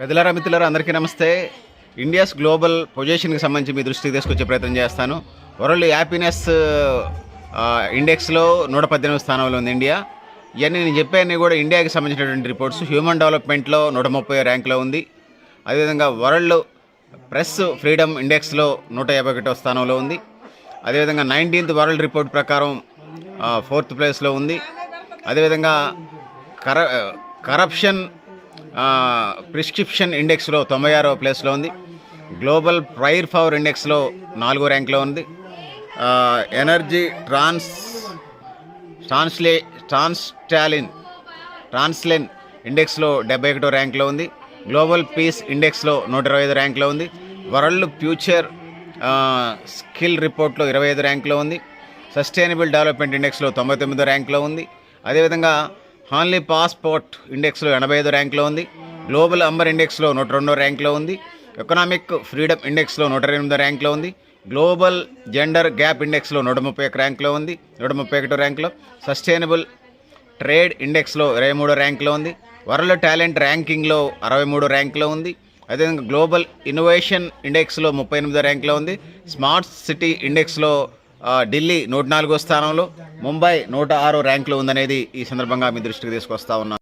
పెద్దలారా మిత్రులారా అందరికీ నమస్తే. ఇండియాస్ గ్లోబల్ పొజిషన్కి సంబంధించి మీ దృష్టికి తీసుకొచ్చే ప్రయత్నం చేస్తాను. వరల్డ్ హ్యాపీనెస్ ఇండెక్స్లో నూట పద్దెనిమిది స్థానంలో ఉంది ఇండియా. ఇవన్నీ నేను చెప్పాను కూడా ఇండియాకి సంబంధించినటువంటి రిపోర్ట్స్. హ్యూమన్ డెవలప్మెంట్లో నూట ముప్పై ర్యాంక్లో ఉంది. అదేవిధంగా వరల్డ్ ప్రెస్ ఫ్రీడమ్ ఇండెక్స్లో నూట యాభై ఒకటో స్థానంలో ఉంది. అదేవిధంగా నైన్టీన్త్ వరల్డ్ రిపోర్ట్ ప్రకారం ఫోర్త్ ప్లేస్లో ఉంది. అదేవిధంగా కర కరప్షన్ ప్రిస్క్రిప్షన్ ఇండెక్స్లో తొంభై ఆరో ప్లేస్లో ఉంది. గ్లోబల్ ప్రైర్ పవర్ ఇండెక్స్లో నాలుగో ర్యాంక్లో ఉంది. ఎనర్జీ ట్రాన్స్ ట్రాన్స్లే ట్రాన్స్టాలిన్ ట్రాన్స్లెన్ ఇండెక్స్లో డెబ్బై ఒకటో ర్యాంక్లో ఉంది. గ్లోబల్ పీస్ ఇండెక్స్లో నూట ఇరవై ఐదు ర్యాంక్లో ఉంది. వరల్డ్ ఫ్యూచర్ స్కిల్ రిపోర్ట్లో ఇరవై ఐదు ర్యాంక్లో ఉంది. సస్టైనబుల్ డెవలప్మెంట్ ఇండెక్స్లో తొంభై తొమ్మిదో ర్యాంక్లో ఉంది. అదేవిధంగా హాన్లీ పాస్పోర్ట్ ఇండెక్స్లో ఎనభై ఐదు ర్యాంక్లో ఉంది. గ్లోబల్ అంబర్ ఇండెక్స్లో నూట రెండో ర్యాంక్లో ఉంది. ఎకనామిక్ ఫ్రీడమ్ ఇండెక్స్లో నూట ఎనిమిదో ర్యాంక్లో ఉంది. గ్లోబల్ జెండర్ గ్యాప్ ఇండెక్స్లో నూట ముప్పై ఒక ర్యాంక్లో ఉంది. నూట ముప్పై ఒకటో ర్యాంక్లో. సస్టైనబుల్ ట్రేడ్ ఇండెక్స్లో ఇరవై మూడో ర్యాంక్లో ఉంది. వరల్డ్ టాలెంట్ ర్యాంకింగ్లో అరవై మూడో ర్యాంక్లో ఉంది. అదేవిధంగా గ్లోబల్ ఇన్నోవేషన్ ఇండెక్స్లో ముప్పై ఎనిమిదో ర్యాంక్లో ఉంది. స్మార్ట్ సిటీ ఇండెక్స్లో ఢిల్లీ నూట నాలుగో స్థానంలో. ముంబై నూట ఆరు ర్యాంక్లో ఉందనేది ఈ సందర్భంగా మీ దృష్టికి తీసుకొస్తా ఉన్నాను.